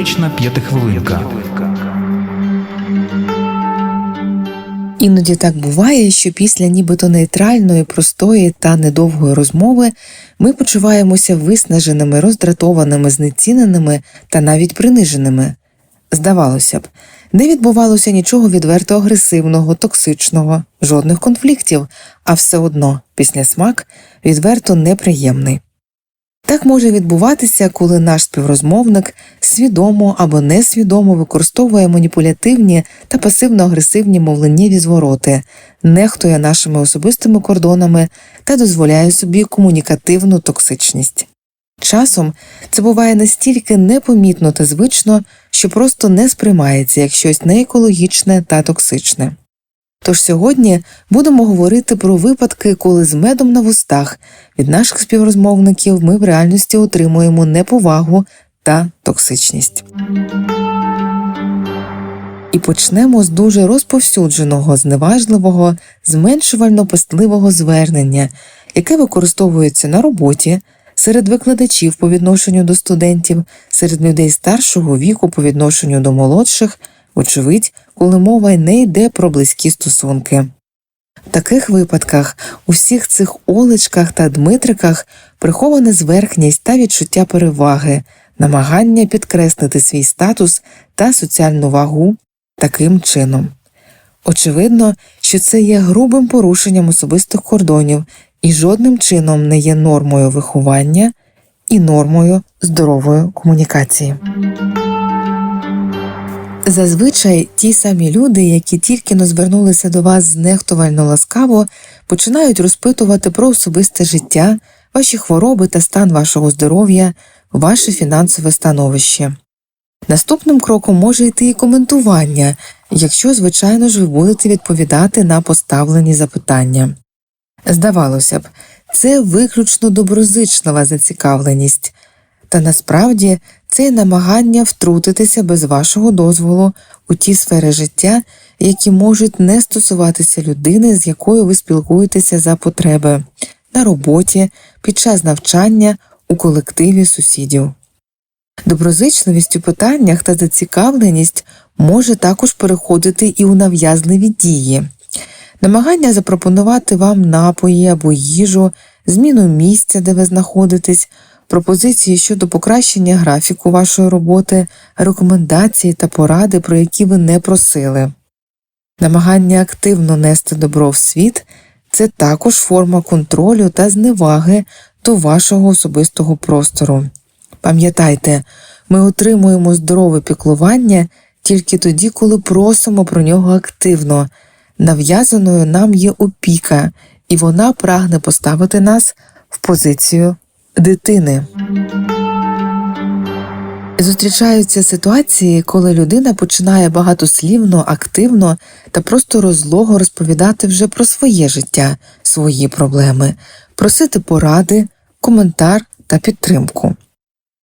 Терапевтична п'ятихвилинка. Іноді так буває, що після нібито нейтральної, простої та недовгої розмови ми почуваємося виснаженими, роздратованими, знеціненими та навіть приниженими. Здавалося б, не відбувалося нічого відверто агресивного, токсичного, жодних конфліктів, а все одно післясмак відверто неприємний. Так може відбуватися, коли наш співрозмовник свідомо або несвідомо використовує маніпулятивні та пасивно-агресивні мовленнєві звороти, нехтує нашими особистими кордонами та дозволяє собі комунікативну токсичність. Часом це буває настільки непомітно та звично, що просто не сприймається як щось неекологічне та токсичне. Тож сьогодні будемо говорити про випадки, коли з медом на вустах від наших співрозмовників ми в реальності отримуємо неповагу та токсичність. І почнемо з дуже розповсюдженого, зневажливого, зменшувально пестливого звернення, яке використовується на роботі, серед викладачів по відношенню до студентів, серед людей старшого віку по відношенню до молодших, вочевидь, коли мова не йде про близькі стосунки. В таких випадках у всіх цих олечках та дмитриках прихована зверхність та відчуття переваги, намагання підкреслити свій статус та соціальну вагу таким чином. Очевидно, що це є грубим порушенням особистих кордонів і жодним чином не є нормою виховання і нормою здорової комунікації. Зазвичай ті самі люди, які тільки но звернулися до вас знехтувально ласкаво, починають розпитувати про особисте життя, ваші хвороби та стан вашого здоров'я, ваше фінансове становище. Наступним кроком може йти і коментування, якщо, звичайно ж, ви будете відповідати на поставлені запитання. Здавалося б, це виключно доброзичлива зацікавленість, та насправді це намагання втрутитися без вашого дозволу у ті сфери життя, які можуть не стосуватися людини, з якою ви спілкуєтеся за потреби на роботі, під час навчання, у колективі сусідів. Доброзичливість у питаннях та зацікавленість може також переходити і у нав'язливі дії, намагання запропонувати вам напої або їжу, зміну місця, де ви знаходитесь, пропозиції щодо покращення графіку вашої роботи, рекомендації та поради, про які ви не просили. Намагання активно нести добро в світ це також форма контролю та зневаги до вашого особистого простору. Пам'ятайте, ми отримуємо здорове піклування тільки тоді, коли просимо про нього активно. Нав'язаною нам є опіка, і вона прагне поставити нас в позицію дитини. Зустрічаються ситуації, коли людина починає багатослівно, активно та просто розлого розповідати вже про своє життя, свої проблеми, просити поради, коментар та підтримку.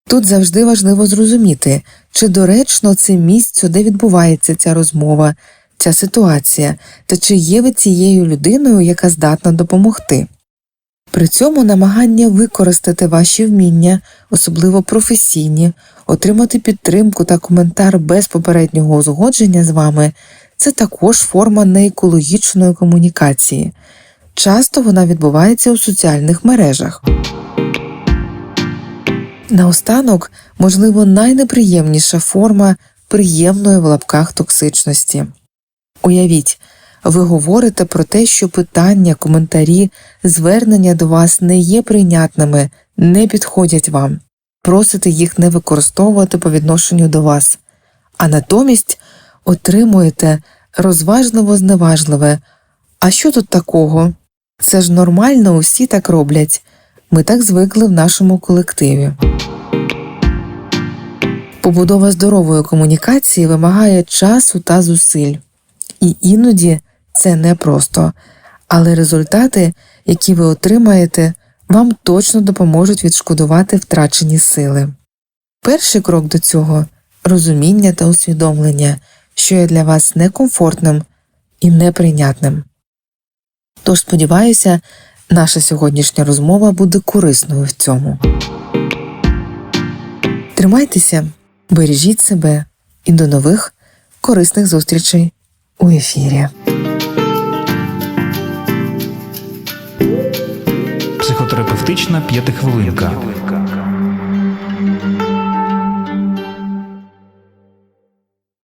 Тут завжди важливо зрозуміти, чи доречно це місце, де відбувається ця розмова, ця ситуація, та чи є ви цією людиною, яка здатна допомогти. При цьому намагання використати ваші вміння, особливо професійні, отримати підтримку та коментар без попереднього узгодження з вами це також форма неекологічної комунікації. Часто вона відбувається у соціальних мережах. Наостанок, можливо, найнеприємніша форма приємної в лапках токсичності. Уявіть, ви говорите про те, що питання, коментарі, звернення до вас не є прийнятними, не підходять вам, просите їх не використовувати по відношенню до вас, а натомість отримуєте розважливо зневажливе. А що тут такого? Це ж нормально, усі так роблять. Ми так звикли в нашому колективі. Побудова здорової комунікації вимагає часу та зусиль, і іноді це непросто, але результати, які ви отримаєте, вам точно допоможуть відшкодувати втрачені сили. Перший крок до цього розуміння та усвідомлення, що є для вас некомфортним і неприйнятним. Тож сподіваюся, наша сьогоднішня розмова буде корисною в цьому. Тримайтеся Бережіть себе і до нових корисних зустрічей у ефірі. Психотерапевтична п'ятихвилинка.